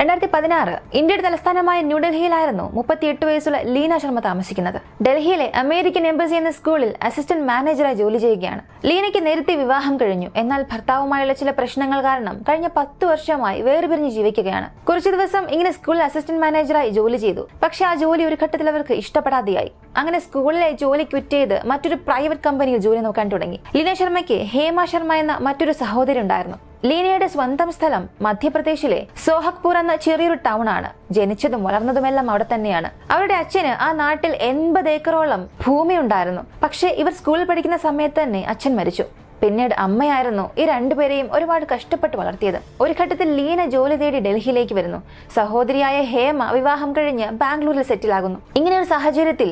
രണ്ടായിരത്തി പതിനാറ് ഇന്ത്യയുടെ തലസ്ഥാനമായ ന്യൂഡൽഹിയിലായിരുന്നു മുപ്പത്തിയെട്ട് വയസ്സുള്ള ലീന ശർമ്മ താമസിക്കുന്നത്. ഡൽഹിയിലെ അമേരിക്കൻ എംബസി എന്ന സ്കൂളിൽ അസിസ്റ്റന്റ് മാനേജറായി ജോലി ചെയ്യുകയാണ്. ലീനയ്ക്ക് നേരത്തെ വിവാഹം കഴിഞ്ഞു. എന്നാൽ ഭർത്താവുമായുള്ള ചില പ്രശ്നങ്ങൾ കാരണം കഴിഞ്ഞ പത്ത് വർഷമായി വേർപിരിഞ്ഞ് ജീവിക്കുകയാണ്. കുറച്ചു ദിവസം ഇങ്ങനെ സ്കൂളിൽ അസിസ്റ്റന്റ് മാനേജറായി ജോലി ചെയ്തു. പക്ഷെ ആ ജോലി ഒരു ഘട്ടത്തിൽ അവർക്ക് ഇഷ്ടപ്പെടാതെയായി. അങ്ങനെ സ്കൂളിലെ ജോലി ക്വിറ്റ് ചെയ്ത് മറ്റൊരു പ്രൈവറ്റ് കമ്പനിയിൽ ജോലി നോക്കാൻ തുടങ്ങി. ലീന ശർമ്മയ്ക്ക് ഹേമ ശർമ്മ എന്ന മറ്റൊരു സഹോദരി ഉണ്ടായിരുന്നു. ലീനയുടെ സ്വന്തം സ്ഥലം മധ്യപ്രദേശിലെ സോഹക്പൂർ എന്ന ചെറിയൊരു ടൗൺ ആണ് ജനിച്ചതും വളർന്നതുമെല്ലാം അവിടെ തന്നെയാണ്. അവരുടെ അച്ഛന് ആ നാട്ടിൽ എൺപത് ഏക്കറോളം ഭൂമി ഉണ്ടായിരുന്നു പക്ഷെ ഇവർ സ്കൂളിൽ പഠിക്കുന്ന സമയത്ത് തന്നെ അച്ഛൻ മരിച്ചു. പിന്നീട് അമ്മയായിരുന്നു ഈ രണ്ടുപേരെയും ഒരുപാട് കഷ്ടപ്പെട്ട് വളർത്തിയത്. ഒരു ഘട്ടത്തിൽ ലീന ജോലി തേടി ഡൽഹിയിലേക്ക് വരുന്നു. സഹോദരിയായ ഹേമ വിവാഹം കഴിഞ്ഞ് ബാംഗ്ലൂരിൽ സെറ്റിൽ ആകുന്നു. ഇങ്ങനെ ഒരു സാഹചര്യത്തിൽ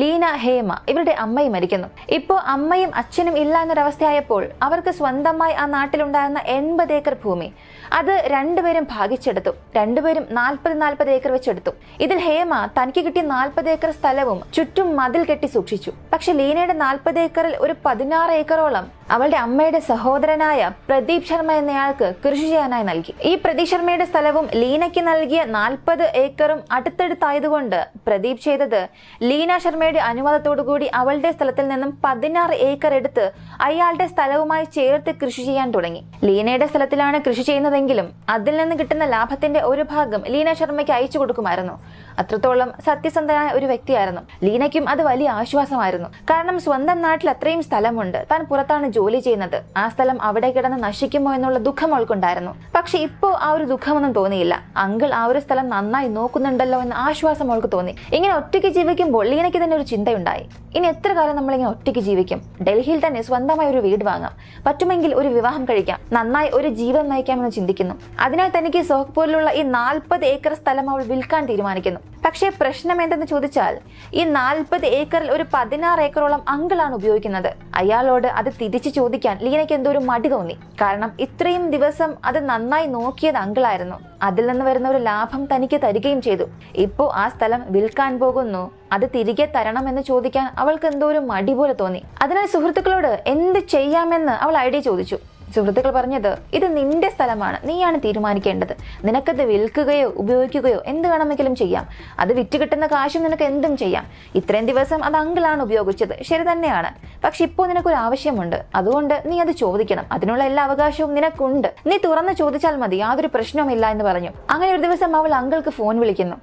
ലീന ഹേമ ഇവരുടെ അമ്മയും മരിക്കുന്നു. ഇപ്പോ അമ്മയും അച്ഛനും ഇല്ല എന്നൊരവസ്ഥയായപ്പോൾ അവർക്ക് സ്വന്തമായി ആ നാട്ടിലുണ്ടായിരുന്ന എൺപത് ഏക്കർ ഭൂമി. അത് രണ്ടുപേരും ഭാഗിച്ചെടുത്തു. രണ്ടുപേരും നാൽപ്പത് നാൽപ്പത് ഏക്കർ വെച്ചെടുത്തു. ഇതിൽ ഹേമ തനിക്ക് കിട്ടിയ നാൽപ്പത് ഏക്കർ സ്ഥലവും ചുറ്റും മതിൽ കെട്ടി സൂക്ഷിച്ചു. പക്ഷെ ലീനയുടെ നാൽപ്പത് ഏക്കറിൽ ഒരു പതിനാറ് ഏക്കറോളം അവളുടെ അമ്മയുടെ സഹോദരനായ പ്രദീപ് ശർമ്മ എന്നയാൾക്ക് കൃഷി ചെയ്യാനായി നൽകി. ഈ പ്രദീപ് ശർമ്മയുടെ സ്ഥലവും ലീനയ്ക്ക് നൽകിയ നാൽപ്പത് ഏക്കറും അടുത്തടുത്തായതുകൊണ്ട് പ്രദീപ് ചെയ്തത് ലീന ശർമ്മയുടെ അനുവാദത്തോടുകൂടി അവളുടെ സ്ഥലത്തിൽ നിന്നും പതിനാറ് ഏക്കർ എടുത്ത് അയാളുടെ സ്ഥലവുമായി ചേർത്ത് കൃഷി ചെയ്യാൻ തുടങ്ങി. ലീനയുടെ സ്ഥലത്തിലാണ് കൃഷി ചെയ്യുന്നതെങ്കിലും അതിൽ നിന്ന് കിട്ടുന്ന ലാഭത്തിന്റെ ഒരു ഭാഗം ലീന ശർമ്മയ്ക്ക് അയച്ചു കൊടുക്കുമായിരുന്നു. അത്രത്തോളം സത്യസന്ധനായ ഒരു വ്യക്തിയായിരുന്നു. ലീനയ്ക്കും അത് വലിയ ആശ്വാസമായിരുന്നു. കാരണം സ്വന്തം നാട്ടിൽ അത്രയും സ്ഥലമുണ്ട്. താൻ പുറത്താണ് ജോലി ചെയ്യുന്നത്. ആ സ്ഥലം അവിടെ കിടന്ന് നശിക്കുമോ എന്നുള്ള ദുഃഖം അവൾക്കുണ്ടായിരുന്നു. പക്ഷെ ഇപ്പോ ആ ഒരു ദുഃഖമൊന്നും തോന്നിയില്ല. അങ്കിൾ ആ ഒരു സ്ഥലം നന്നായി നോക്കുന്നുണ്ടല്ലോ എന്ന ആശ്വാസം അവൾക്ക് തോന്നി. ഇങ്ങനെ ഒറ്റയ്ക്ക് ജീവിക്കുമ്പോൾ ലീനയ്ക്ക് തന്നെ ഒരു ചിന്തയുണ്ടായി. ഇനി എത്ര കാലം നമ്മൾ ഇങ്ങനെ ഒറ്റയ്ക്ക് ജീവിക്കും? ഡൽഹിയിൽ തന്നെ സ്വന്തമായി ഒരു വീട് വാങ്ങാം. പറ്റുമെങ്കിൽ ഒരു വിവാഹം കഴിക്കാം. നന്നായി ഒരു ജീവിതം നയിക്കാമെന്ന് ചിന്തിക്കുന്നു. അതിനാൽ തനിക്ക് സോഹ്പൂരിലുള്ള ഈ നാൽപ്പത് ഏക്കർ സ്ഥലം അവൾ വിൽക്കാൻ തീരുമാനിക്കുന്നു. പക്ഷേ പ്രശ്നം എന്തെന്ന് ചോദിച്ചാൽ ഈ നാൽപ്പത് ഏക്കറിൽ ഒരു പതിനാറ് ഏക്കറോളം അങ്കിളാണ് ഉപയോഗിക്കുന്നത്. അയാളോട് അത് തിരിച്ചു ചോദിക്കാൻ ലീനയ്ക്ക് എന്തോ ഒരു മടി തോന്നി. കാരണം ഇത്രയും ദിവസം അത് നന്നായി നോക്കിയത് അങ്കിളായിരുന്നു. അതിൽ നിന്ന് വരുന്ന ഒരു ലാഭം തനിക്ക് തരികയും ചെയ്തു. ഇപ്പോ ആ സ്ഥലം വിൽക്കാൻ പോകുന്നു. അത് തിരികെ തരണം എന്ന് ചോദിക്കാൻ അവൾക്ക് എന്തോ ഒരു മടി പോലെ തോന്നി. അതിനാൽ സുഹൃത്തുക്കളോട് എന്ത് ചെയ്യാമെന്ന് അവൾ ഐഡിയ ചോദിച്ചു. സുഹൃത്തുക്കൾ പറഞ്ഞത് ഇത് നിന്റെ സ്ഥലമാണ് നീയാണ് തീരുമാനിക്കേണ്ടത്. നിനക്കത് വിൽക്കുകയോ ഉപയോഗിക്കുകയോ എന്ത് വേണമെങ്കിലും ചെയ്യാം. അത് വിറ്റ് കിട്ടുന്ന കാശും നിനക്ക് എന്തും ചെയ്യാം. ഇത്രയും ദിവസം അത് അങ്കിളാണ് ഉപയോഗിച്ചത് ശരി തന്നെയാണ്. പക്ഷെ ഇപ്പോൾ നിനക്കൊരു ആവശ്യമുണ്ട് അതുകൊണ്ട് നീ അത് ചോദിക്കണം. അതിനുള്ള എല്ലാ അവകാശവും നിനക്കുണ്ട്. നീ തുറന്ന് ചോദിച്ചാൽ മതി യാതൊരു പ്രശ്നവുമില്ല എന്ന് പറഞ്ഞു. അങ്ങനെ ഒരു ദിവസം അവൾ അങ്കിൾക്ക് ഫോൺ വിളിക്കുന്നു.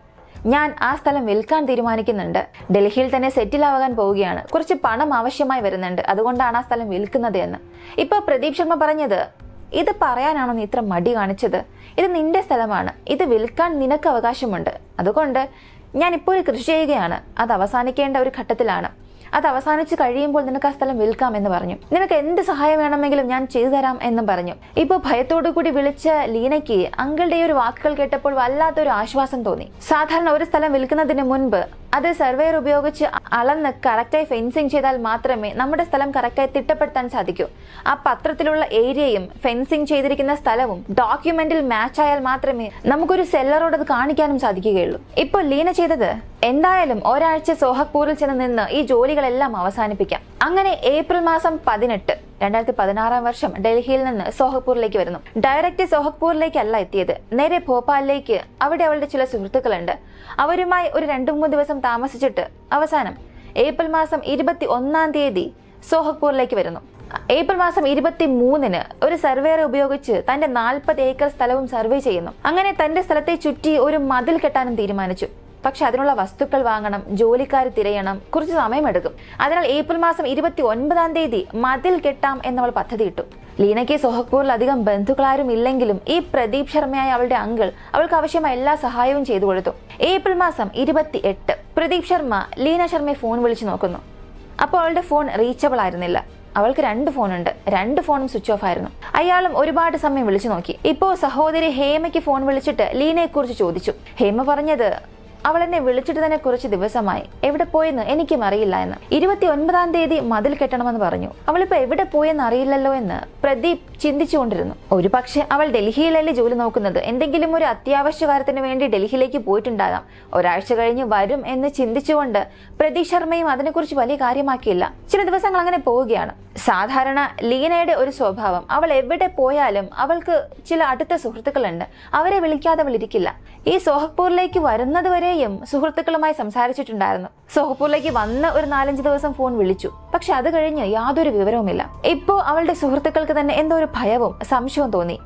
ഞാൻ ആ സ്ഥലം വിൽക്കാൻ തീരുമാനിക്കുന്നുണ്ട്. ഡൽഹിയിൽ തന്നെ സെറ്റിൽ ആവാൻ പോവുകയാണ്. കുറച്ച് പണം ആവശ്യമായി വരുന്നുണ്ട്. അതുകൊണ്ടാണ് ആ സ്ഥലം വിൽക്കുന്നത് എന്ന്. ഇപ്പോൾ പ്രദീപ് ശർമ്മ പറഞ്ഞത് ഇത് പറയാനാണോ നീ ഇത്ര മടി കാണിച്ചത്? ഇത് നിന്റെ സ്ഥലമാണ്. ഇത് വിൽക്കാൻ നിനക്ക് അവകാശമുണ്ട്. അതുകൊണ്ട് ഞാൻ ഇപ്പോൾ കൃഷി ചെയ്യുകയാണ്. അത് അവസാനിക്കേണ്ട ഒരു ഘട്ടത്തിലാണ്. അത് അവസാനിച്ച് കഴിയുമ്പോൾ നിനക്ക് ആ സ്ഥലം വിൽക്കാം എന്ന് പറഞ്ഞു. നിനക്ക് എന്ത് സഹായം വേണമെങ്കിലും ഞാൻ ചെയ്തു തരാം എന്നും പറഞ്ഞു. ഇപ്പോൾ ഭയത്തോടു കൂടി വിളിച്ച ലീനയ്ക്ക് അങ്കിളുടെ ഒരു വാക്കുകൾ കേട്ടപ്പോൾ വല്ലാത്തൊരു ആശ്വാസം തോന്നി. സാധാരണ ഒരു സ്ഥലം വിൽക്കുന്നതിന് മുൻപ് അത് സർവേർ ഉപയോഗിച്ച് അളന്ന് കറക്റ്റായി ഫെൻസിങ് ചെയ്താൽ മാത്രമേ നമ്മുടെ സ്ഥലം കറക്റ്റായി തിട്ടപ്പെടുത്താൻ സാധിക്കൂ. ആ പത്രത്തിലുള്ള ഏരിയയും ഫെൻസിങ് ചെയ്തിരിക്കുന്ന സ്ഥലവും ഡോക്യുമെന്റിൽ മാച്ച് ആയാൽ മാത്രമേ നമുക്കൊരു സെല്ലറോട് അത് കാണിക്കാനും സാധിക്കുകയുള്ളൂ. ഇപ്പോൾ ലീന ചെയ്തത് എന്തായാലും ഒരാഴ്ച സോഹക്പൂരിൽ ചെന്ന് നിന്ന് ഈ ജോലികളെല്ലാം അവസാനിപ്പിക്കാം. അങ്ങനെ ഏപ്രിൽ മാസം പതിനെട്ട് രണ്ടായിരത്തി പതിനാറാം വർഷം ഡൽഹിയിൽ നിന്ന് സോഹപ്പൂരിലേക്ക് വരുന്നു. ഡയറക്റ്റ് സോഹക്പൂരിലേക്കല്ല എത്തിയത്. നേരെ ഭോപ്പാലിലേക്ക്. അവിടെ അവളുടെ ചില സുഹൃത്തുക്കളുണ്ട്. അവരുമായി ഒരു രണ്ടു മൂന്ന് ദിവസം താമസിച്ചിട്ട് അവസാനം ഏപ്രിൽ മാസം ഇരുപത്തി ഒന്നാം തീയതി സോഹപ്പൂരിലേക്ക് വരുന്നു. ഏപ്രിൽ മാസം ഇരുപത്തി മൂന്നിന് ഒരു സർവേറെ ഉപയോഗിച്ച് തന്റെ നാൽപ്പത് ഏക്കർ സ്ഥലവും സർവേ ചെയ്യുന്നു. അങ്ങനെ തന്റെ സ്ഥലത്തെ ചുറ്റി ഒരു മതിൽ കെട്ടാനും തീരുമാനിച്ചു. പക്ഷെ അതിനുള്ള വസ്തുക്കൾ വാങ്ങണം ജോലിക്കാർ തിരയണം കുറച്ച് സമയമെടുക്കും. അതിനാൽ ഏപ്രിൽ മാസം ഇരുപത്തി ഒൻപതാം തീയതി മതിൽ കെട്ടാം എന്നവൾ പദ്ധതിയിട്ടു ലീനയ്ക്ക് സോഹക്പൂരിൽ അധികം ബന്ധുക്കളാരും ഇല്ലെങ്കിലും ഈ പ്രദീപ് ശർമ്മയായ അവളുടെ അങ്കിൾ അവൾക്ക് ആവശ്യമായ എല്ലാ സഹായവും ചെയ്തു കൊടുത്തു. ഏപ്രിൽ മാസം ഇരുപത്തി എട്ട് പ്രദീപ് ശർമ്മ ലീന ശർമ്മയെ ഫോൺ വിളിച്ചു നോക്കുന്നു. അപ്പോൾ അവളുടെ ഫോൺ റീച്ചബിൾ ആയിരുന്നില്ല. അവൾക്ക് രണ്ട് ഫോണുണ്ട്. രണ്ട് ഫോണും സ്വിച്ച് ഓഫ് ആയിരുന്നു. അയാളും ഒരുപാട് സമയം വിളിച്ചു നോക്കി. ഇപ്പോ സഹോദരി ഹേമയ്ക്ക് ഫോൺ വിളിച്ചിട്ട് ലീനയെ കുറിച്ച് ചോദിച്ചു. ഹേമ പറഞ്ഞത് അവൾ എന്നെ വിളിച്ചിട്ട് തന്നെ കുറച്ച് ദിവസമായി. എവിടെ പോയെന്ന് എനിക്കും അറിയില്ല എന്ന്. ഇരുപത്തി ഒൻപതാം തീയതി മതിൽ കെട്ടണമെന്ന് പറഞ്ഞു. അവളിപ്പോ എവിടെ പോയെന്ന് അറിയില്ലല്ലോ എന്ന് പ്രദീപ് ചിന്തിച്ചുകൊണ്ടിരുന്നു. ഒരു പക്ഷെ അവൾ ഡൽഹിയിലല്ലേ ജോലി നോക്കുന്നത്. എന്തെങ്കിലും ഒരു അത്യാവശ്യ കാര്യത്തിന് വേണ്ടി ഡൽഹിയിലേക്ക് പോയിട്ടുണ്ടാകാം. ഒരാഴ്ച കഴിഞ്ഞ് വരും എന്ന് ചിന്തിച്ചുകൊണ്ട് പ്രദീപ് ശർമ്മയും അതിനെക്കുറിച്ച് വലിയ കാര്യമാക്കിയില്ല. ചില ദിവസങ്ങൾ അങ്ങനെ പോവുകയാണ്. സാധാരണ ലീനയുടെ ഒരു സ്വഭാവം. അവൾ എവിടെ പോയാലും അവൾക്ക് ചില അടുത്ത സുഹൃത്തുക്കളുണ്ട്. അവരെ വിളിക്കാതെ അവൾ ഇരിക്കില്ല. ഈ സോഹപ്പൂരിലേക്ക് വരുന്നത് വരെയും സുഹൃത്തുക്കളുമായി സംസാരിച്ചിട്ടുണ്ടായിരുന്നു. സോഹപ്പൂരിലേക്ക് വന്ന് ഒരു നാലഞ്ച് ദിവസം ഫോൺ വിളിച്ചു. പക്ഷെ അത് കഴിഞ്ഞ് യാതൊരു വിവരവുമില്ല. ഇപ്പോ അവളുടെ സുഹൃത്തുക്കൾക്ക് തന്നെ എന്തോ ഒരു ഭയവും സംശയവും തോന്നി.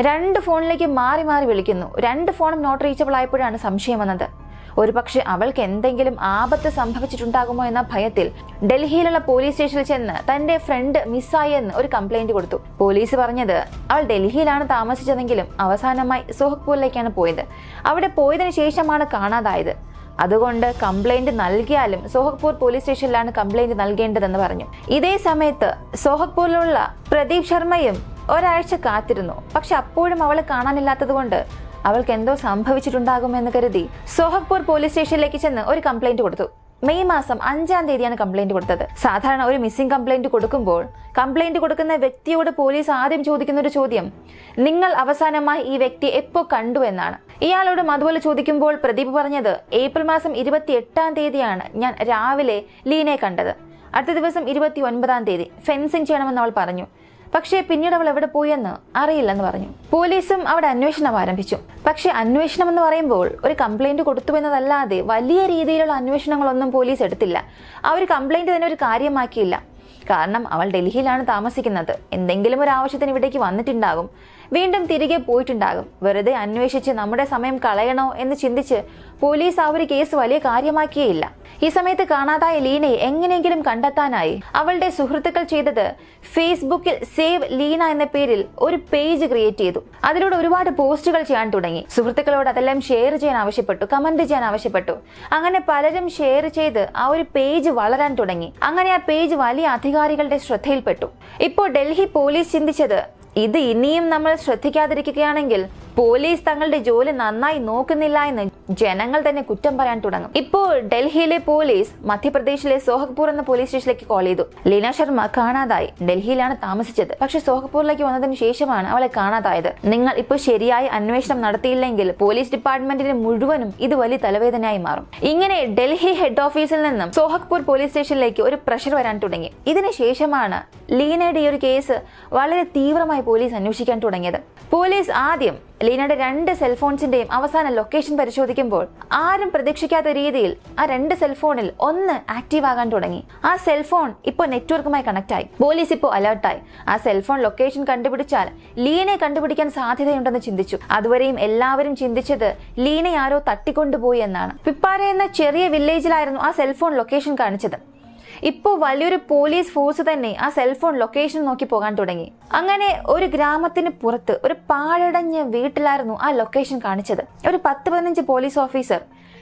രണ്ട് ഫോണിലേക്ക് മാറി മാറി വിളിക്കുന്നു. രണ്ട് ഫോണും നോട്ട് റീച്ചബിൾ ആയപ്പോഴാണ് സംശയം വന്നത്. ഒരുപക്ഷെ അവൾക്ക് എന്തെങ്കിലും ആപത്ത് സംഭവിച്ചിട്ടുണ്ടാകുമോ എന്ന ഭയത്തിൽ ഡൽഹിയിലുള്ള പോലീസ് സ്റ്റേഷനിൽ ചെന്ന് തന്റെ ഫ്രണ്ട് മിസ്സായി എന്ന് ഒരു കംപ്ലൈന്റ് കൊടുത്തു. പോലീസ് പറഞ്ഞത് അവൾ ഡൽഹിയിലാണ് താമസിച്ചതെങ്കിലും അവസാനമായി സോഹ്പൂരിലേക്കാണ് പോയത്. അവിടെ പോയതിനു ശേഷമാണ് കാണാതായത്. അതുകൊണ്ട് കംപ്ലൈന്റ് നൽകിയാലും സോഹക്പൂർ പോലീസ് സ്റ്റേഷനിലാണ് കംപ്ലൈന്റ് നൽകേണ്ടതെന്ന് പറഞ്ഞു. ഇതേ സമയത്ത് സോഹക്പൂരിലുള്ള പ്രദീപ് ശർമ്മയും ഒരാഴ്ച കാത്തിരുന്നു. പക്ഷെ അപ്പോഴും അവളെ കാണാനില്ലാത്തതുകൊണ്ട് അവൾക്ക് എന്തോ സംഭവിച്ചിട്ടുണ്ടാകുമെന്ന് കരുതി സോഹഗ്പൂർ പോലീസ് സ്റ്റേഷനിലേക്ക് ചെന്ന് ഒരു കംപ്ലൈന്റ് കൊടുത്തു. മെയ് മാസം അഞ്ചാം തീയതിയാണ് കംപ്ലൈന്റ് കൊടുത്തത്. സാധാരണ ഒരു മിസ്സിംഗ് കംപ്ലൈന്റ് കൊടുക്കുമ്പോൾ കംപ്ലൈന്റ് കൊടുക്കുന്ന വ്യക്തിയോട് പോലീസ് ആദ്യം ചോദിക്കുന്ന ഒരു ചോദ്യം നിങ്ങൾ അവസാനമായി ഈ വ്യക്തി എപ്പോ കണ്ടു എന്നാണ്? ഇയാളോട് അതുപോലെ ചോദിക്കുമ്പോൾ പ്രദീപ് പറഞ്ഞത് ഏപ്രിൽ മാസം ഇരുപത്തി എട്ടാം തീയതിയാണ് ഞാൻ രാവിലെ ലീനെ കണ്ടത്. അടുത്ത ദിവസം ഇരുപത്തി ഒൻപതാം തീയതി ഫെൻസിങ് ചെയ്യണമെന്ന് അവൾ പറഞ്ഞു. പക്ഷേ പിന്നീട് അവൾ എവിടെ പോയെന്ന് അറിയില്ലെന്ന് പറഞ്ഞു. പോലീസും അവിടെ അന്വേഷണം ആരംഭിച്ചു. പക്ഷേ അന്വേഷണം എന്ന് പറയുമ്പോൾ ഒരു കംപ്ലൈന്റ് കൊടുത്തു എന്നതല്ലാതെ വലിയ രീതിയിലുള്ള അന്വേഷണങ്ങളൊന്നും പോലീസ് എടുത്തില്ല. ആ ഒരു കംപ്ലൈന്റ് തന്നെ ഒരു കാര്യമാക്കിയില്ല. കാരണം അവൾ ഡൽഹിയിലാണ് താമസിക്കുന്നത്. എന്തെങ്കിലും ഒരു ആവശ്യത്തിന് ഇവിടേക്ക് വന്നിട്ടുണ്ടാകും. വീണ്ടും തിരികെ പോയിട്ടുണ്ടാകും. വെറുതെ അന്വേഷിച്ച് നമ്മുടെ സമയം കളയണോ എന്ന് ചിന്തിച്ച് പോലീസ് ആ ഒരു കേസ് വലിയ കാര്യമാക്കിയേയില്ല. ഈ സമയത്ത് കാണാതായ ലീനയെ എങ്ങനെയെങ്കിലും കണ്ടെത്താനായി. അവളുടെ സുഹൃത്തുക്കൾ ചെയ്തത് ഫേസ്ബുക്കിൽ സേവ് ലീന എന്ന പേരിൽ ഒരു പേജ് ക്രിയേറ്റ് ചെയ്തു. അതിലൂടെ ഒരുപാട് പോസ്റ്റുകൾ ചെയ്യാൻ തുടങ്ങി. സുഹൃത്തുക്കളോട് അതെല്ലാം ഷെയർ ചെയ്യാൻ ആവശ്യപ്പെട്ടു. കമന്റ് ചെയ്യാൻ ആവശ്യപ്പെട്ടു. അങ്ങനെ പലരും ഷെയർ ചെയ്ത് ആ ഒരു പേജ് വളരാൻ തുടങ്ങി. അങ്ങനെ ആ പേജ് വലിയ അധികാരികളുടെ ശ്രദ്ധയിൽപ്പെട്ടു. ഇപ്പോൾ ഡൽഹി പോലീസ് ചിന്തിച്ചത് ഇത് ഇനിയും നമ്മൾ ശ്രദ്ധിക്കാതിരിക്കുകയാണെങ്കിൽ പോലീസ് തങ്ങളുടെ ജോലി നന്നായി നോക്കുന്നില്ല എന്ന് ജനങ്ങൾ തന്നെ കുറ്റം പറയാൻ തുടങ്ങും. ഇപ്പോൾ ഡൽഹിയിലെ പോലീസ് മധ്യപ്രദേശിലെ സോഹഗ്പൂർ എന്ന പോലീസ് സ്റ്റേഷനിലേക്ക് കോൾ ചെയ്തു. ലീന ശർമ്മ കാണാതായി. ഡൽഹിയിലാണ് താമസിച്ചത്. പക്ഷെ സോഹഗ്പൂരിലേക്ക് വന്നതിന് ശേഷമാണ് അവളെ കാണാതായത്. നിങ്ങൾ ഇപ്പോൾ ശരിയായ അന്വേഷണം നടത്തിയില്ലെങ്കിൽ പോലീസ് ഡിപ്പാർട്ട്മെന്റിന് മുഴുവനും ഇത് വലിയ തലവേദനയായി മാറും. ഇങ്ങനെ ഡൽഹി ഹെഡ് ഓഫീസിൽ നിന്നും സോഹഗ്പൂർ പോലീസ് സ്റ്റേഷനിലേക്ക് ഒരു പ്രഷർ വരാൻ തുടങ്ങി. ഇതിന് ശേഷമാണ് ലീനയുടെ ഈ ഒരു കേസ് വളരെ തീവ്രമായി പോലീസ് അന്വേഷിക്കാൻ തുടങ്ങിയത്. പോലീസ് ആദ്യം ലീനയുടെ രണ്ട് സെൽഫോൺസിന്റെയും അവസാന ലൊക്കേഷൻ പരിശോധിക്കുമ്പോൾ ആരും പ്രതീക്ഷിക്കാത്ത രീതിയിൽ ആ രണ്ട് സെൽഫോണിൽ ഒന്ന് ആക്റ്റീവ് ആകാൻ തുടങ്ങി. ആ സെൽഫോൺ ഇപ്പോൾ നെറ്റ്വർക്കുമായി കണക്ട് ആയി. പോലീസ് ഇപ്പോൾ അലേർട്ടായി ആ സെൽഫോൺ ലൊക്കേഷൻ കണ്ടുപിടിച്ചാൽ ലീനെ കണ്ടുപിടിക്കാൻ സാധ്യതയുണ്ടെന്ന് ചിന്തിച്ചു. അതുവരെയും എല്ലാവരും ചിന്തിച്ചത് ലീനെ ആരോ തട്ടിക്കൊണ്ടുപോയി എന്നാണ്. പിപ്പാര എന്ന ചെറിയ വില്ലേജിലായിരുന്നു ആ സെൽഫോൺ ലൊക്കേഷൻ കാണിച്ചത്. ഇപ്പോൾ വലിയൊരു പോലീസ് ഫോഴ്സ് തന്നെ ആ സെൽഫോൺ ലൊക്കേഷൻ നോക്കി പോകാൻ തുടങ്ങി. അങ്ങനെ ഒരു ഗ്രാമത്തിന് പുറത്ത് ഒരു പാഴടഞ്ഞ വീട്ടിലായിരുന്നു ആ ലൊക്കേഷൻ കാണിച്ചത്. ഒരു പത്ത് പതിനഞ്ച് പോലീസ് ഓഫീസർ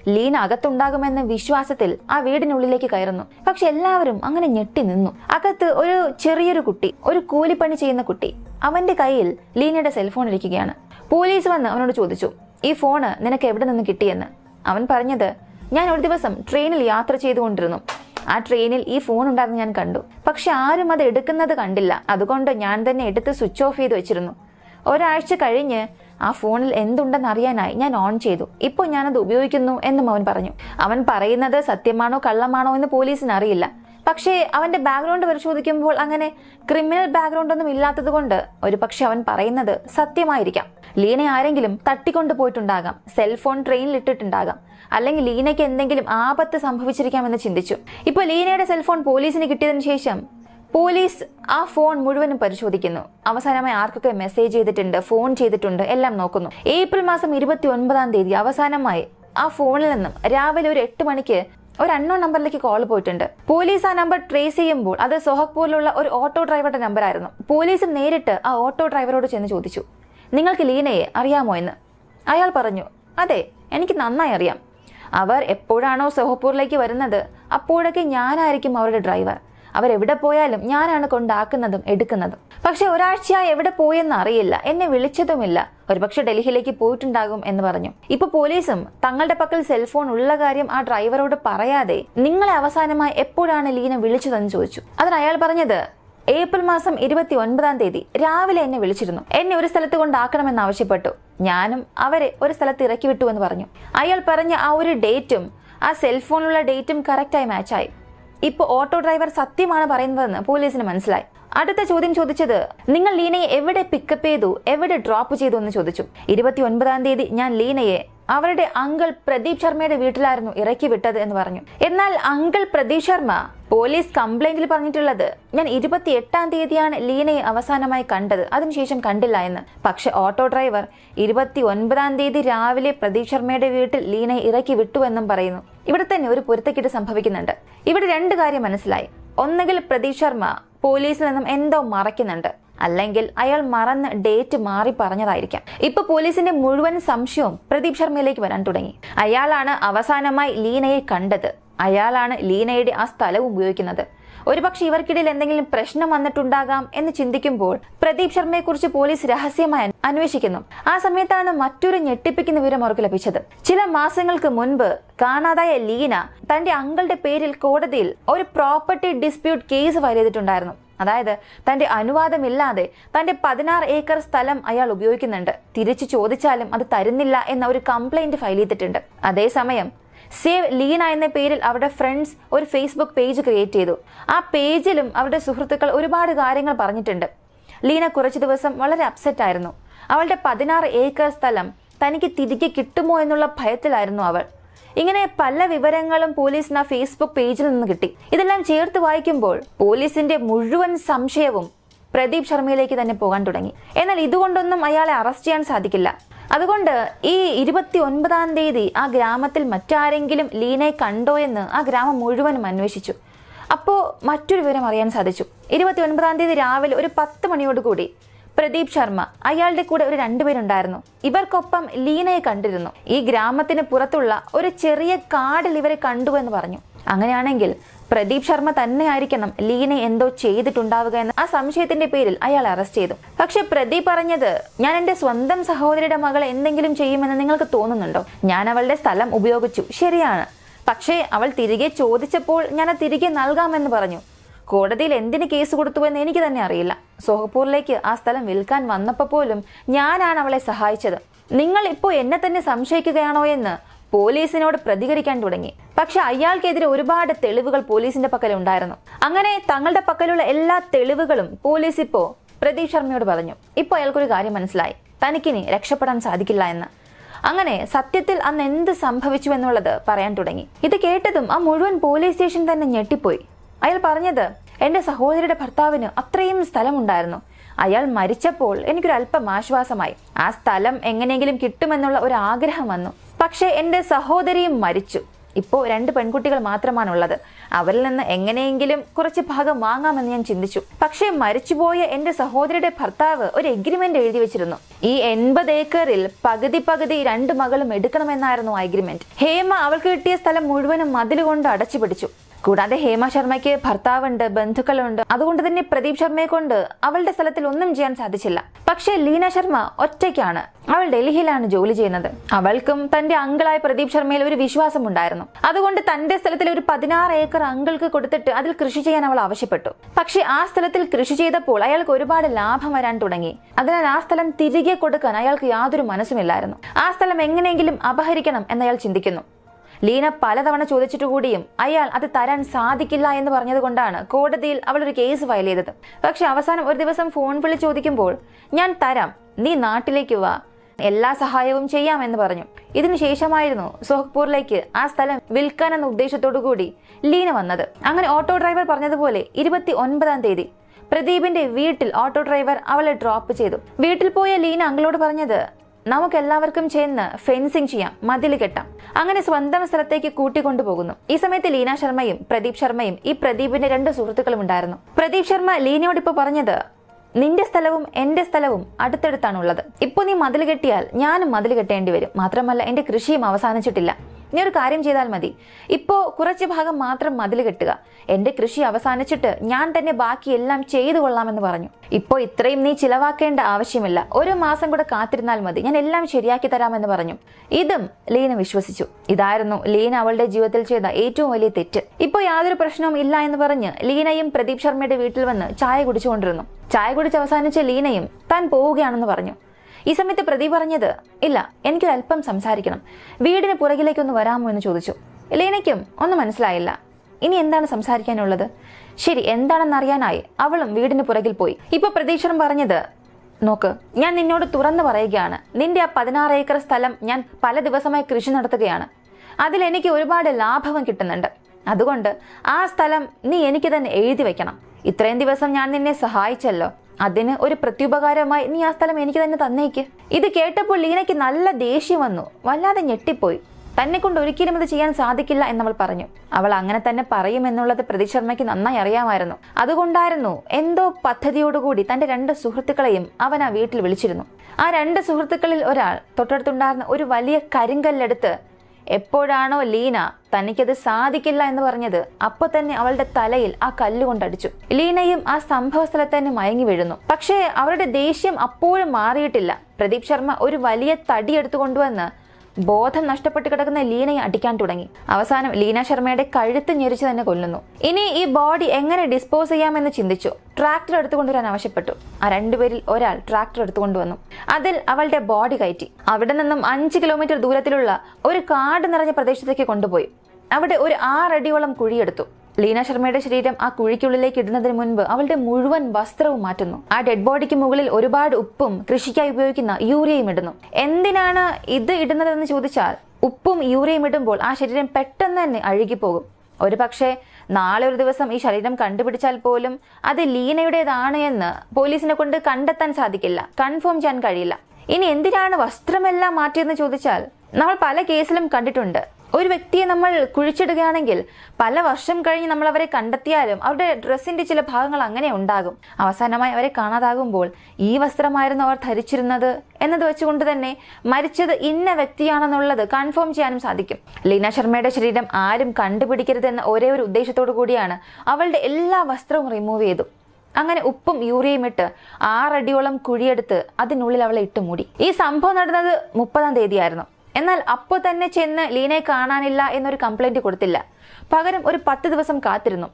ലീൻ അകത്തുണ്ടാകുമെന്ന വിശ്വാസത്തിൽ ആ വീടിനുള്ളിലേക്ക് കയറുന്നു. പക്ഷെ എല്ലാവരും അങ്ങനെ ഞെട്ടി നിന്നു. അകത്ത് ഒരു ചെറിയൊരു കുട്ടി ഒരു കൂലിപ്പണി ചെയ്യുന്ന കുട്ടി അവന്റെ കയ്യിൽ ലീനയുടെ സെൽഫോൺ ഇരിക്കുകയാണ്. പോലീസ് വന്ന് അവനോട് ചോദിച്ചു ഈ ഫോണ് നിനക്ക് എവിടെ നിന്ന് കിട്ടിയെന്ന്? അവൻ പറഞ്ഞത് ഞാൻ ഒരു ദിവസം ട്രെയിനിൽ യാത്ര ചെയ്തുകൊണ്ടിരുന്നു. ആ ട്രെയിനിൽ ഈ ഫോൺ ഉണ്ടായിരുന്നു ഞാൻ കണ്ടു. പക്ഷെ ആരും അത് എടുക്കുന്നത് കണ്ടില്ല. അതുകൊണ്ട് ഞാൻ തന്നെ എടുത്ത് സ്വിച്ച് ഓഫ് ചെയ്ത് വെച്ചിരുന്നു. ഒരാഴ്ച കഴിഞ്ഞ് ആ ഫോണിൽ എന്തുണ്ടെന്ന് അറിയാനായി ഞാൻ ഓൺ ചെയ്തു. ഇപ്പോൾ ഞാനത് ഉപയോഗിക്കുന്നു എന്നും അവൻ പറഞ്ഞു. അവൻ പറയുന്നത് സത്യമാണോ കള്ളമാണോ എന്ന് പോലീസിന് അറിയില്ല. പക്ഷേ അവന്റെ ബാക്ക്ഗ്രൗണ്ട് പരിശോധിക്കുമ്പോൾ അങ്ങനെ ക്രിമിനൽ ബാക്ക്ഗ്രൗണ്ട് ഒന്നും ഇല്ലാത്തത് കൊണ്ട് ഒരു പക്ഷെ അവൻ പറയുന്നത് സത്യമായിരിക്കാം. ലീന ആരെങ്കിലും തട്ടിക്കൊണ്ടു പോയിട്ടുണ്ടാകാം. സെൽഫോൺ ട്രെയിനിൽ ഇട്ടിട്ടുണ്ടാകാം അല്ലെങ്കിൽ ലീനയ്ക്ക് എന്തെങ്കിലും ആപത്ത് സംഭവിച്ചിരിക്കാമെന്ന് ചിന്തിച്ചു. ഇപ്പൊ ലീനയുടെ സെൽഫോൺ പോലീസിന് കിട്ടിയതിനു ശേഷം പോലീസ് ആ ഫോൺ മുഴുവനും പരിശോധിക്കുന്നു. അവസാനമായി ആർക്കൊക്കെ മെസ്സേജ് ചെയ്തിട്ടുണ്ട് ഫോൺ ചെയ്തിട്ടുണ്ട് എല്ലാം നോക്കുന്നു. ഏപ്രിൽ മാസം ഇരുപത്തി ഒൻപതാം തീയതി അവസാനമായി ആ ഫോണിൽ നിന്നും രാവിലെ ഒരു എട്ട് മണിക്ക് ഒരു അൺനോൺ നമ്പറിലേക്ക് കോൾ പോയിട്ടുണ്ട്. പോലീസ് ആ നമ്പർ ട്രേസ് ചെയ്യുമ്പോൾ അത് സോഹഗ്പൂരിലുള്ള ഒരു ഓട്ടോ ഡ്രൈവറുടെ നമ്പർ ആയിരുന്നു. പോലീസ് നേരിട്ട് ആ ഓട്ടോ ഡ്രൈവറോട് ചെന്ന് ചോദിച്ചു. നിങ്ങൾക്ക് ലീനയെ അറിയാമോ എന്ന്? അയാൾ പറഞ്ഞു അതെ എനിക്ക് നന്നായി അറിയാം. അവർ എപ്പോഴാണോ സോഹപ്പൂരിലേക്ക് വരുന്നത് അപ്പോഴൊക്കെ ഞാനായിരിക്കും അവരുടെ ഡ്രൈവർ അവരെവിടെ പോയാലും ഞാനാണ് കൊണ്ടാക്കുന്നതും എടുക്കുന്നതും. പക്ഷെ ഒരാഴ്ചയായി എവിടെ പോയെന്ന് അറിയില്ല. എന്നെ വിളിച്ചതുമില്ല. ഒരുപക്ഷെ ഡൽഹിയിലേക്ക് പോയിട്ടുണ്ടാകും എന്ന് പറഞ്ഞു. ഇപ്പൊ പോലീസും തങ്ങളുടെ പക്കൽ സെൽഫോൺ ഉള്ള കാര്യം ആ ഡ്രൈവറോട് പറയാതെ നിങ്ങളെ അവസാനമായി എപ്പോഴാണ് ലീന വിളിച്ചതെന്ന് ചോദിച്ചു. അതിന് അയാൾ പറഞ്ഞത് ഏപ്രിൽ മാസം ഇരുപത്തി ഒൻപതാം തീയതി രാവിലെ എന്നെ വിളിച്ചിരുന്നു. എന്നെ ഒരു സ്ഥലത്ത് കൊണ്ടാക്കണമെന്ന് ആവശ്യപ്പെട്ടു. ഞാനും അവരെ ഒരു സ്ഥലത്ത് ഇറക്കി വിട്ടു എന്ന് പറഞ്ഞു. അയാൾ പറഞ്ഞ ആ ഒരു ഡേറ്റും ആ സെൽഫോണിലുള്ള ഡേറ്റും കറക്റ്റായി മാച്ചായി ഇപ്പോൾ ഓട്ടോ ഡ്രൈവർ സത്യമാണ് പറയുന്നതെന്ന് പോലീസിന് മനസ്സിലായി. അടുത്ത ചോദ്യം ചോദിച്ചത് നിങ്ങൾ ലീനയെ എവിടെ പിക്കപ്പ് ചെയ്തു? എവിടെ ഡ്രോപ്പ് ചെയ്തു? എന്ന് ചോദിച്ചു. ഇരുപത്തി ഒൻപതാം തീയതി ഞാൻ ലീനയെ അവരുടെ അങ്കിൾ പ്രദീപ് ശർമ്മയുടെ വീട്ടിലായിരുന്നു ഇറക്കി വിട്ടത് എന്ന് പറഞ്ഞു. എന്നാൽ അങ്കിൾ പ്രദീപ് ശർമ്മ പോലീസ് കംപ്ലൈന്റിൽ പറഞ്ഞിട്ടുള്ളത് ഞാൻ ഇരുപത്തി എട്ടാം തീയതിയാണ് ലീനയെ അവസാനമായി കണ്ടത്. അതിനുശേഷം കണ്ടില്ല എന്ന്. പക്ഷെ ഓട്ടോ ഡ്രൈവർ ഇരുപത്തി ഒൻപതാം തീയതി രാവിലെ പ്രദീപ് ശർമ്മയുടെ വീട്ടിൽ ലീനയെ ഇറക്കി വിട്ടുവെന്നും പറയുന്നു. ഇവിടെ തന്നെ ഒരു പൊരുത്തക്കിട്ട് സംഭവിക്കുന്നുണ്ട്. ഇവിടെ രണ്ട് കാര്യം മനസ്സിലായി. ഒന്നുകിൽ പ്രദീപ് ശർമ്മ പോലീസിൽ നിന്നും എന്തോ മറയ്ക്കുന്നുണ്ട്. അല്ലെങ്കിൽ അയാൾ മറന്ന് ഡേറ്റ് മാറി പറഞ്ഞതായിരിക്കാം. ഇപ്പൊ പോലീസിന്റെ മുഴുവൻ സംശയവും പ്രദീപ് ശർമ്മയിലേക്ക് വരാൻ തുടങ്ങി. അയാളാണ് അവസാനമായി ലീനയെ കണ്ടത്. അയാളാണ് ലീനയുടെ ആ സ്ഥലവും ഉപയോഗിക്കുന്നത്. ഒരുപക്ഷെ ഇവർക്കിടയിൽ എന്തെങ്കിലും പ്രശ്നം വന്നിട്ടുണ്ടാകാം എന്ന് ചിന്തിക്കുമ്പോൾ പ്രദീപ് ശർമ്മയെ കുറിച്ച് പോലീസ് രഹസ്യമായി അന്വേഷിക്കുന്നു. ആ സമയത്താണ് മറ്റൊരു ഞെട്ടിപ്പിക്കുന്ന വിവരം അവർക്ക് ലഭിച്ചത്. ചില മാസങ്ങൾക്ക് മുൻപ് കാണാതായ ലീന തന്റെ അങ്കളുടെ പേരിൽ കോടതിയിൽ ഒരു പ്രോപ്പർട്ടി ഡിസ്പ്യൂട്ട് കേസ് ഫയൽ ചെയ്തിട്ടുണ്ടായിരുന്നു. അതായത് തന്റെ അനുവാദമില്ലാതെ തന്റെ പതിനാറ് ഏക്കർ സ്ഥലം അയാൾ ഉപയോഗിക്കുന്നുണ്ട്. തിരിച്ചു ചോദിച്ചാലും അത് തരുന്നില്ല എന്ന ഒരു കംപ്ലൈന്റ് ഫയൽ ചെയ്തിട്ടുണ്ട്. അതേസമയം സേവ് ലീന എന്ന പേരിൽ അവരുടെ ഫ്രണ്ട്സ് ഒരു ഫേസ്ബുക്ക് പേജ് ക്രിയേറ്റ് ചെയ്തു. ആ പേജിലും അവരുടെ സുഹൃത്തുക്കൾ ഒരുപാട് കാര്യങ്ങൾ പറഞ്ഞിട്ടുണ്ട്. ലീന കുറച്ചു ദിവസം വളരെ അപ്സെറ്റ് ആയിരുന്നു. അവളുടെ പതിനാറ് ഏക്കർ സ്ഥലം തനിക്ക് തിരികെ കിട്ടുമോ എന്നുള്ള ഭയത്തിലായിരുന്നു അവൾ. ഇങ്ങനെ പല വിവരങ്ങളും പോലീസിന് ആ ഫേസ്ബുക്ക് പേജിൽ നിന്ന് കിട്ടി. ഇതെല്ലാം ചേർത്ത് വായിക്കുമ്പോൾ പോലീസിന്റെ മുഴുവൻ സംശയവും പ്രദീപ് ശർമ്മയിലേക്ക് തന്നെ പോകാൻ തുടങ്ങി. എന്നാൽ ഇതുകൊണ്ടൊന്നും അയാളെ അറസ്റ്റ് ചെയ്യാൻ സാധിക്കില്ല. അതുകൊണ്ട് ഈ ഇരുപത്തി ഒൻപതാം തീയതി ആ ഗ്രാമത്തിൽ മറ്റാരെങ്കിലും ലീനയെ കണ്ടോ എന്ന് ആ ഗ്രാമം മുഴുവനും അന്വേഷിച്ചു. അപ്പോൾ മറ്റൊരു വിവരം അറിയാൻ സാധിച്ചു. ഇരുപത്തി ഒൻപതാം തീയതി രാവിലെ ഒരു പത്ത് മണിയോടുകൂടി പ്രദീപ് ശർമ്മ അയാളുടെ കൂടെ ഒരു രണ്ടുപേരുണ്ടായിരുന്നു ഇവർക്കൊപ്പം ലീനയെ കണ്ടിരുന്നു. ഈ ഗ്രാമത്തിന് പുറത്തുള്ള ഒരു ചെറിയ കാടിൽ ഇവരെ കണ്ടു എന്ന് പറഞ്ഞു. അങ്ങനെയാണെങ്കിൽ പ്രദീപ് ശർമ്മ തന്നെയായിരിക്കണം ലീന എന്തോ ചെയ്തിട്ടുണ്ടാവുക എന്ന ആ സംശയത്തിന്റെ പേരിൽ അയാൾ അറസ്റ്റ് ചെയ്തു. പക്ഷെ പ്രദീപ് പറഞ്ഞത് ഞാൻ എന്റെ സ്വന്തം സഹോദരിയുടെ മകളെ എന്തെങ്കിലും ചെയ്യുമെന്ന് നിങ്ങൾക്ക് തോന്നുന്നുണ്ടോ? ഞാൻ അവളുടെ സ്ഥലം ഉപയോഗിച്ചു. ശരിയാണ്. പക്ഷേ അവൾ തിരികെ ചോദിച്ചപ്പോൾ ഞാൻ തിരികെ നൽകാമെന്ന് പറഞ്ഞു. കോടതിയിൽ എന്തിന് കേസ് കൊടുത്തുവെന്ന് എനിക്ക് തന്നെ അറിയില്ല. സോഹപ്പൂറിലേക്ക് ആ സ്ഥലം വിൽക്കാൻ വന്നപ്പോൾ പോലും ഞാനാണ് അവളെ സഹായിച്ചത്. നിങ്ങൾ ഇപ്പോൾ എന്നെ തന്നെ സംശയിക്കുകയാണോ എന്ന് പോലീസിനോട് പ്രതികരിക്കാൻ തുടങ്ങി. പക്ഷെ അയാൾക്കെതിരെ ഒരുപാട് തെളിവുകൾ പോലീസിന്റെ പക്കൽ ഉണ്ടായിരുന്നു അങ്ങനെ തങ്ങളുടെ പക്കലുള്ള എല്ലാ തെളിവുകളും പോലീസ് ഇപ്പോ പ്രദീപ് ശർമ്മയോട് പറഞ്ഞു. ഇപ്പോൾ അയാൾക്കൊരു കാര്യം മനസ്സിലായി. തനിക്കിനി രക്ഷപ്പെടാൻ സാധിക്കില്ല എന്ന്. അങ്ങനെ സത്യത്തിൽ അന്ന് എന്ത് സംഭവിച്ചു എന്നുള്ളത് പറയാൻ തുടങ്ങി. ഇത് കേട്ടതും ആ മുഴുവൻ പോലീസ് സ്റ്റേഷൻ തന്നെ ഞെട്ടിപ്പോയി. അയാൾ പറഞ്ഞത് എന്റെ സഹോദരിയുടെ ഭർത്താവിന് അത്രയും സ്ഥലമുണ്ടായിരുന്നു. അയാൾ മരിച്ചപ്പോൾ എനിക്കൊരു അല്പം ആശ്വാസമായി. ആ സ്ഥലം എങ്ങനെയെങ്കിലും കിട്ടുമെന്നുള്ള ഒരു ആഗ്രഹം വന്നു. പക്ഷേ എന്റെ സഹോദരിയും മരിച്ചു. ഇപ്പോൾ രണ്ട് പെൺകുട്ടികൾ മാത്രമാണുള്ളത്. അവരിൽ നിന്ന് എങ്ങനെയെങ്കിലും കുറച്ച് ഭാഗം വാങ്ങാമെന്ന് ഞാൻ ചിന്തിച്ചു. പക്ഷേ മരിച്ചുപോയ എന്റെ സഹോദരിയുടെ ഭർത്താവ് ഒരു എഗ്രിമെന്റ് എഴുതി വെച്ചിരുന്നു. ഈ എൺപത് ഏക്കറിൽ പകുതി പകുതി രണ്ട് മകളും എടുക്കണമെന്നായിരുന്നു എഗ്രിമെന്റ് ഹേമ അവൾക്ക് കിട്ടിയ സ്ഥലം മുഴുവനും മതിലുകൊണ്ട് അടച്ചു പിടിച്ചു കൂടാതെ ഹേമ ശർമ്മയ്ക്ക് ഭർത്താവുണ്ട് ബന്ധുക്കളുണ്ട്. അതുകൊണ്ട് തന്നെ പ്രദീപ് ശർമ്മയെ കൊണ്ട് അവളുടെ സ്ഥലത്തിൽ ഒന്നും ചെയ്യാൻ സാധിച്ചില്ല. പക്ഷേ ലീന ശർമ്മ ഒറ്റയ്ക്കാണ്. അവൾ ഡൽഹിയിലാണ് ജോലി ചെയ്യുന്നത്. അവൾക്കും തന്റെ അങ്കിളായ പ്രദീപ് ശർമ്മയിൽ ഒരു വിശ്വാസം ഉണ്ടായിരുന്നു അതുകൊണ്ട് തന്റെ സ്ഥലത്തിൽ ഒരു പതിനാറ് ഏക്കർ അങ്കിൾക്ക് കൊടുത്തിട്ട് അതിൽ കൃഷി ചെയ്യാൻ അവൾ ആവശ്യപ്പെട്ടു. പക്ഷേ ആ സ്ഥലത്തിൽ കൃഷി ചെയ്തപ്പോൾ അയാൾക്ക് ഒരുപാട് ലാഭം വരാൻ തുടങ്ങി. അതിനാൽ ആ സ്ഥലം തിരികെ കൊടുക്കാൻ അയാൾക്ക് യാതൊരു മനസ്സുമില്ലായിരുന്നു. ആ സ്ഥലം എങ്ങനെയെങ്കിലും അപഹരിക്കണം എന്നയാൾ ചിന്തിക്കുന്നു. ലീന പലതവണ ചോദിച്ചിട്ട് കൂടിയും അയാൾ അത് തരാൻ സാധിക്കില്ല എന്ന് പറഞ്ഞതുകൊണ്ടാണ് കോടതിയിൽ അവൾ ഒരു കേസ് ഫയൽ ചെയ്തത്. പക്ഷെ അവസാനം ഒരു ദിവസം ഫോൺ വിളി ചോദിക്കുമ്പോൾ ഞാൻ തരാം നീ നാട്ടിലേക്ക് വാ എല്ലാ സഹായവും ചെയ്യാമെന്ന് പറഞ്ഞു. ഇതിനു ശേഷമായിരുന്നു സോഹ്പൂറിലേക്ക് ആ സ്ഥലം വിൽക്കാൻ എന്ന ഉദ്ദേശത്തോടു കൂടി ലീന വന്നത്. അങ്ങനെ ഓട്ടോ ഡ്രൈവർ പറഞ്ഞതുപോലെ ഇരുപത്തി ഒൻപതാം തീയതി പ്രദീപിന്റെ വീട്ടിൽ ഓട്ടോ ഡ്രൈവർ അവളെ ഡ്രോപ്പ് ചെയ്തു. വീട്ടിൽ പോയ ലീന അങ്കിളോട് പറഞ്ഞത് നമുക്ക് എല്ലാവർക്കും ചെന്ന് ഫെൻസിങ് ചെയ്യാം മതിൽ കെട്ടാം. അങ്ങനെ സ്വന്തം സ്ഥലത്തേക്ക് കൂട്ടിക്കൊണ്ടുപോകുന്നു. ഈ സമയത്ത് ലീന ശർമ്മയും പ്രദീപ് ശർമ്മയും ഈ പ്രദീപിന്റെ രണ്ട് സുഹൃത്തുക്കളും ഉണ്ടായിരുന്നു. പ്രദീപ് ശർമ്മ ലീനയോട് ഇപ്പൊ പറഞ്ഞത് നിന്റെ സ്ഥലവും എന്റെ സ്ഥലവും അടുത്തടുത്താണ് ഉള്ളത് ഇപ്പൊ നീ മതിൽ കെട്ടിയാൽ ഞാനും മതിൽ കെട്ടേണ്ടി വരും. മാത്രമല്ല എന്റെ കൃഷിയും അവസാനിച്ചിട്ടില്ല. നീ ഒരു കാര്യം ചെയ്താൽ മതി. ഇപ്പോ കുറച്ച് ഭാഗം മാത്രം മതിൽ കെട്ടുക. എന്റെ കൃഷി അവസാനിച്ചിട്ട് ഞാൻ തന്നെ ബാക്കിയെല്ലാം ചെയ്തു കൊള്ളാമെന്ന് പറഞ്ഞു. ഇപ്പോ ഇത്രയും നീ ചിലവാക്കേണ്ട ആവശ്യമില്ല. ഒരു മാസം കൂടെ കാത്തിരുന്നാൽ മതി. ഞാൻ എല്ലാം ശരിയാക്കി തരാമെന്ന് പറഞ്ഞു. ഇതും ലീന വിശ്വസിച്ചു. ഇതായിരുന്നു ലീന അവളുടെ ജീവിതത്തിൽ ചെയ്ത ഏറ്റവും വലിയ തെറ്റ്. ഇപ്പോ യാതൊരു പ്രശ്നവും ഇല്ല എന്ന് പറഞ്ഞ് ലീനയും പ്രദീപ് ശർമ്മയുടെ വീട്ടിൽ വന്ന് ചായ കുടിച്ചുകൊണ്ടിരുന്നു. ചായ കുടിച്ച് അവസാനിച്ച ലീനയും താൻ പോവുകയാണെന്ന് പറഞ്ഞു. ഈ സമയത്ത് പ്രതി പറഞ്ഞത് ഇല്ല എനിക്കൊരല്പം സംസാരിക്കണം. വീടിന് പുറകിലേക്കൊന്ന് വരാമോ എന്ന് ചോദിച്ചു. ലീനയ്ക്കും ഒന്നും മനസ്സിലായില്ല. ഇനി എന്താണ് സംസാരിക്കാനുള്ളത്? ശരി എന്താണെന്ന് അറിയാനായി അവളും വീടിന് പുറകിൽ പോയി. ഇപ്പൊ പ്രതീക്ഷണം പറഞ്ഞത് നോക്ക് ഞാൻ നിന്നോട് തുറന്നു പറയുകയാണ്. നിന്റെ ആ പതിനാറ് ഏക്കർ സ്ഥലം ഞാൻ പല ദിവസമായി കൃഷി നടത്തുകയാണ്. അതിൽ എനിക്ക് ഒരുപാട് ലാഭവും കിട്ടുന്നുണ്ട്. അതുകൊണ്ട് ആ സ്ഥലം നീ എനിക്ക് തന്നെ എഴുതി വെക്കണം. ഇത്രയും ദിവസം ഞാൻ നിന്നെ സഹായിച്ചല്ലോ. അതിന് ഒരു പ്രത്യുപകാരമായി നീ ആ സ്ഥലം എനിക്ക് തന്നെ തന്നേക്ക്. ഇത് കേട്ടപ്പോൾ ലീനയ്ക്ക് നല്ല ദേഷ്യം വന്നു. വല്ലാതെ ഞെട്ടിപ്പോയി. തന്നെ കൊണ്ട് ഒരിക്കലും ഇത് ചെയ്യാൻ സാധിക്കില്ല എന്നവൾ പറഞ്ഞു. അവൾ അങ്ങനെ തന്നെ പറയുമെന്നുള്ളത് പ്രദീപ് ശർമ്മയ്ക്ക് നന്നായി അറിയാമായിരുന്നു. അതുകൊണ്ടായിരുന്നു എന്തോ പദ്ധതിയോടുകൂടി തന്റെ രണ്ട് സുഹൃത്തുക്കളെയും അവൻ ആ വീട്ടിൽ വിളിച്ചിരുന്നു. ആ രണ്ട് സുഹൃത്തുക്കളിൽ ഒരാൾ തൊട്ടടുത്തുണ്ടായിരുന്ന ഒരു വലിയ കരിങ്കല്ലെടുത്ത് എപ്പോഴാണോ ലീന തനിക്കത് സാധിക്കില്ല എന്ന് പറഞ്ഞത് അപ്പൊ തന്നെ അവളുടെ തലയിൽ ആ കല്ലുകൊണ്ടടിച്ചു ലീനയും ആ സംഭവ സ്ഥലത്ത് തന്നെ മയങ്ങി വീഴുന്നു. പക്ഷേ അവരുടെ ദേഷ്യം അപ്പോഴും മാറിയിട്ടില്ല. പ്രദീപ് ശർമ്മ ഒരു വലിയ തടി എടുത്തു കൊണ്ടുവന്ന് ബോധം നഷ്ടപ്പെട്ട് കിടക്കുന്ന ലീനയെ അടിക്കാൻ തുടങ്ങി. അവസാനം ലീന ശർമ്മയുടെ കഴുത്ത് ഞെരിച്ച് തന്നെ കൊല്ലുന്നു. ഇനി ഈ ബോഡി എങ്ങനെ ഡിസ്പോസ് ചെയ്യാമെന്ന് ചിന്തിച്ചു. ട്രാക്ടർ എടുത്തുകൊണ്ടുവരാൻ ആവശ്യപ്പെട്ടു. ആ രണ്ടുപേരിൽ ഒരാൾ ട്രാക്ടർ എടുത്തുകൊണ്ടുവന്നു അതിൽ അവളുടെ ബോഡി കയറ്റി. അവിടെ നിന്നും അഞ്ച് കിലോമീറ്റർ ദൂരത്തിലുള്ള ഒരു കാട് നിറഞ്ഞ പ്രദേശത്തേക്ക് കൊണ്ടുപോയി. അവിടെ ഒരു ആറടിയോളം കുഴിയെടുത്തു. ലീന ശർമ്മയുടെ ശരീരം ആ കുഴിക്കുള്ളിലേക്ക് ഇടുന്നതിന് മുൻപ് അവളുടെ മുഴുവൻ വസ്ത്രവും മാറ്റുന്നു. ആ ഡെഡ് ബോഡിക്ക് മുകളിൽ ഒരുപാട് ഉപ്പും കൃഷിക്കായി ഉപയോഗിക്കുന്ന യൂറിയയും ഇടുന്നു. എന്തിനാണ് ഇത് ഇടുന്നതെന്ന് ചോദിച്ചാൽ ഉപ്പും യൂറിയയും ഇടുമ്പോൾ ആ ശരീരം പെട്ടെന്ന് തന്നെ അഴുകിപ്പോകും. ഒരു പക്ഷേ നാളെ ഒരു ദിവസം ഈ ശരീരം കണ്ടുപിടിച്ചാൽ പോലും അത് ലീനയുടേതാണ് എന്ന് പോലീസിനെ കൊണ്ട് കണ്ടെത്താൻ സാധിക്കില്ല. കൺഫേം ചെയ്യാൻ കഴിയില്ല. ഇനി എന്തിനാണ് വസ്ത്രമെല്ലാം മാറ്റിയെന്ന് ചോദിച്ചാൽ നമ്മൾ പല കേസിലും കണ്ടിട്ടുണ്ട്. ഒരു വ്യക്തിയെ നമ്മൾ കുഴിച്ചിടുകയാണെങ്കിൽ പല വർഷം കഴിഞ്ഞ് നമ്മൾ അവരെ കണ്ടെത്തിയാലും അവരുടെ ഡ്രസ്സിന്റെ ചില ഭാഗങ്ങൾ അങ്ങനെ ഉണ്ടാകും. അവസാനമായി അവരെ കാണാതാകുമ്പോൾ ഈ വസ്ത്രമായിരുന്നു അവർ ധരിച്ചിരുന്നത് എന്നത് വെച്ചുകൊണ്ട് തന്നെ മരിച്ചത് ഇന്ന വ്യക്തിയാണെന്നുള്ളത് കൺഫേം ചെയ്യാനും സാധിക്കും. ലീന ശർമ്മയുടെ ശരീരം ആരും കണ്ടുപിടിക്കരുത് എന്ന ഒരേ ഒരു ഉദ്ദേശത്തോടു കൂടിയാണ് അവളുടെ എല്ലാ വസ്ത്രവും റിമൂവ് ചെയ്തു. അങ്ങനെ ഉപ്പും യൂറിയയും ഇട്ട് ആറടിയോളം കുഴിയെടുത്ത് അതിനുള്ളിൽ അവളെ ഇട്ട് മൂടി ഈ സംഭവം നടന്നത് മുപ്പതാം തീയതിയായിരുന്നു. എന്നാൽ അപ്പോൾ തന്നെ ചെന്ന് ലീനയെ കാണാനില്ല എന്നൊരു കംപ്ലൈന്റ് കൊടുത്തില്ല. പകരം ഒരു പത്ത് ദിവസം കാത്തിരുന്നു.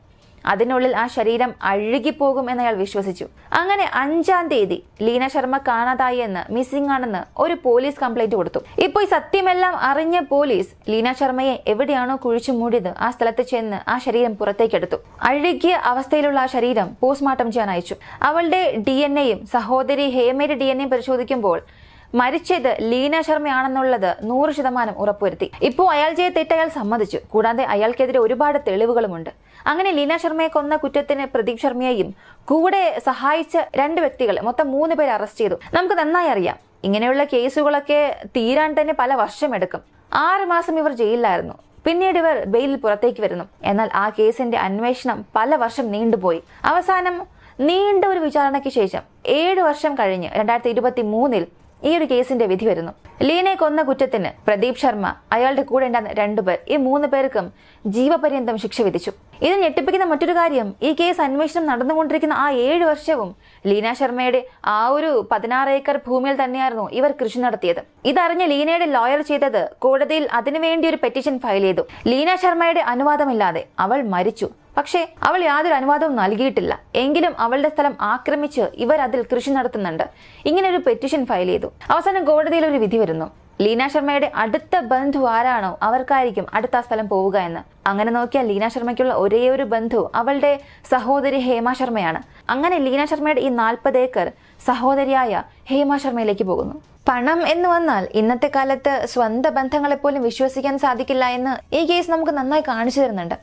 അതിനുള്ളിൽ ആ ശരീരം അഴുകിപ്പോകും എന്നയാൾ വിശ്വസിച്ചു. അങ്ങനെ അഞ്ചാം തീയതി ലീന ശർമ്മ കാണാതായി എന്ന് മിസ്സിംഗ് ആണെന്ന് ഒരു പോലീസ് കംപ്ലൈന്റ് കൊടുത്തു. ഇപ്പോൾ ഈ സത്യമെല്ലാം അറിഞ്ഞ പോലീസ് ലീന ശർമ്മയെ എവിടെയാണോ കുഴിച്ചു മൂടിയത് ആ സ്ഥലത്ത് ചെന്ന് ആ ശരീരം പുറത്തേക്കെടുത്തു അഴുകിയ അവസ്ഥയിലുള്ള ആ ശരീരം പോസ്റ്റ്മോർട്ടം ചെയ്യാൻ അയച്ചു. അവളുടെ ഡി എൻ എയും സഹോദരി ഹേമയുടെ ഡി എൻ എയും പരിശോധിക്കുമ്പോൾ മരിച്ചത് ലീന ശർമ്മയാണെന്നുള്ളത് നൂറ് ശതമാനം ഉറപ്പുവരുത്തി. ഇപ്പോൾ അയാൾ ചെയ്ത തെറ്റ് അയാൾ സമ്മതിച്ചു. കൂടാതെ അയാൾക്കെതിരെ ഒരുപാട് തെളിവുകളുമുണ്ട്. അങ്ങനെ ലീന ശർമ്മയെ കൊന്ന കുറ്റത്തിന് പ്രദീപ് ശർമ്മയെയും കൂടെ സഹായിച്ച രണ്ട് വ്യക്തികളെ മൊത്തം മൂന്ന് പേരെ അറസ്റ്റ് ചെയ്തു. നമുക്ക് നന്നായി അറിയാം. ഇങ്ങനെയുള്ള കേസുകളൊക്കെ തീരാൻ തന്നെ പല വർഷമെടുക്കും. ആറ് മാസം ഇവർ ജയിലിലായിരുന്നു. പിന്നീട് ഇവർ ബെയിലിൽ പുറത്തേക്ക് വരുന്നു. എന്നാൽ ആ കേസിന്റെ അന്വേഷണം പല വർഷം നീണ്ടുപോയി. അവസാനം നീണ്ട ഒരു വിചാരണയ്ക്ക് ശേഷം ഏഴ് വർഷം കഴിഞ്ഞ് രണ്ടായിരത്തി ഇരുപത്തി മൂന്നിൽ ഈ ഒരു കേസിന്റെ വിധി വരുന്നു. ലീനയെ കൊന്ന കുറ്റത്തിന് പ്രദീപ് ശർമ്മ അയാളുടെ കൂടെ ഉണ്ടായിരുന്ന രണ്ടുപേർ ഈ മൂന്ന് പേർക്കും ജീവപര്യന്തം ശിക്ഷ വിധിച്ചു. ഇത് ഞെട്ടിപ്പിക്കുന്ന മറ്റൊരു കാര്യം ഈ കേസ് അന്വേഷണം നടന്നുകൊണ്ടിരിക്കുന്ന ആ ഏഴ് വർഷവും ലീന ശർമ്മയുടെ ആ ഒരു പതിനാറ് ഏക്കർ ഭൂമിയിൽ തന്നെയായിരുന്നു ഇവർ കൃഷി നടത്തിയത്. ഇതറിഞ്ഞ് ലീനയുടെ ലോയർ ചെയ്തത് കോടതിയിൽ അതിനുവേണ്ടി ഒരു പെറ്റീഷൻ ഫയൽ ചെയ്തു. ലീന ശർമ്മയുടെ അനുവാദമില്ലാതെ അവൾ മരിച്ചു. പക്ഷേ അവൾ യാതൊരു അനുവാദവും നൽകിയിട്ടില്ല. എങ്കിലും അവളുടെ സ്ഥലം ആക്രമിച്ച് ഇവർ അതിൽ കൃഷി നടത്തുന്നുണ്ട്. ഇങ്ങനെ ഒരു പെറ്റീഷൻ ഫയൽ ചെയ്തു. അവസാനം കോടതിയിൽ ഒരു വിധി വരുന്നു. ലീന ശർമ്മയുടെ അടുത്ത ബന്ധു ആരാണോ അവർക്കായിരിക്കും അടുത്ത ആ സ്ഥലം പോവുക എന്ന്. അങ്ങനെ നോക്കിയാൽ ലീന ശർമ്മയ്ക്കുള്ള ഒരേ ഒരു ബന്ധു അവളുടെ സഹോദരി ഹേമ ശർമ്മയാണ്. അങ്ങനെ ലീന ശർമ്മയുടെ ഈ നാൽപ്പത് ഏക്കർ സഹോദരിയായ ഹേമ ശർമ്മയിലേക്ക് പോകുന്നു. പണം എന്ന് വന്നാൽ ഇന്നത്തെ കാലത്ത് സ്വന്തം ബന്ധങ്ങളെ പോലും വിശ്വസിക്കാൻ സാധിക്കില്ല എന്ന് ഈ കേസ് നമുക്ക് നന്നായി കാണിച്ചു തരുന്നുണ്ട്.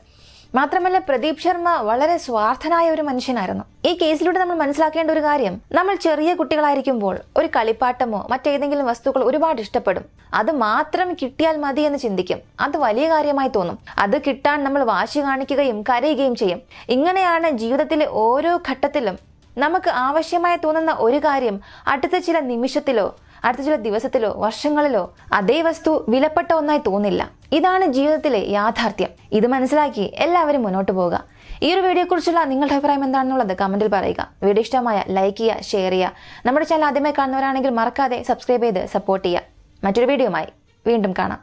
മാത്രമല്ല പ്രദീപ് ശർമ്മ വളരെ സ്വാർത്ഥനായ ഒരു മനുഷ്യനായിരുന്നു. ഈ കേസിലൂടെ നമ്മൾ മനസ്സിലാക്കേണ്ട ഒരു കാര്യം നമ്മൾ ചെറിയ കുട്ടികളായിരിക്കുമ്പോൾ ഒരു കളിപ്പാട്ടമോ മറ്റേതെങ്കിലും വസ്തുക്കൾ ഒരുപാട് ഇഷ്ടപ്പെടും. അത് മാത്രം കിട്ടിയാൽ മതി എന്ന് ചിന്തിക്കും. അത് വലിയ കാര്യമായി തോന്നും. അത് കിട്ടാൻ നമ്മൾ വാശി കാണിക്കുകയും കരയുകയും ചെയ്യും. ഇങ്ങനെയാണ് ജീവിതത്തിലെ ഓരോ ഘട്ടത്തിലും നമുക്ക് ആവശ്യമായി തോന്നുന്ന ഒരു കാര്യം അടുത്ത ചില നിമിഷത്തിലോ അടുത്ത ചില ദിവസത്തിലോ വർഷങ്ങളിലോ അതേ വസ്തു വിലപ്പെട്ട ഒന്നായി തോന്നില്ല. ഇതാണ് ജീവിതത്തിലെ യാഥാർത്ഥ്യം. ഇത് മനസ്സിലാക്കി എല്ലാവരും മുന്നോട്ട് പോകുക ഈ ഒരു വീഡിയോയെക്കുറിച്ചുള്ള നിങ്ങളുടെ അഭിപ്രായം എന്താണെന്നുള്ളത് കമന്റിൽ പറയുക. വീഡിയോ ഇഷ്ടമായ ലൈക്ക് ചെയ്യുക ഷെയർ ചെയ്യുക. നമ്മുടെ ചാനൽ ആദ്യമായി കാണുന്നവരാണെങ്കിൽ മറക്കാതെ സബ്സ്ക്രൈബ് ചെയ്ത് സപ്പോർട്ട് ചെയ്യുക. മറ്റൊരു വീഡിയോയുമായി വീണ്ടും കാണാം.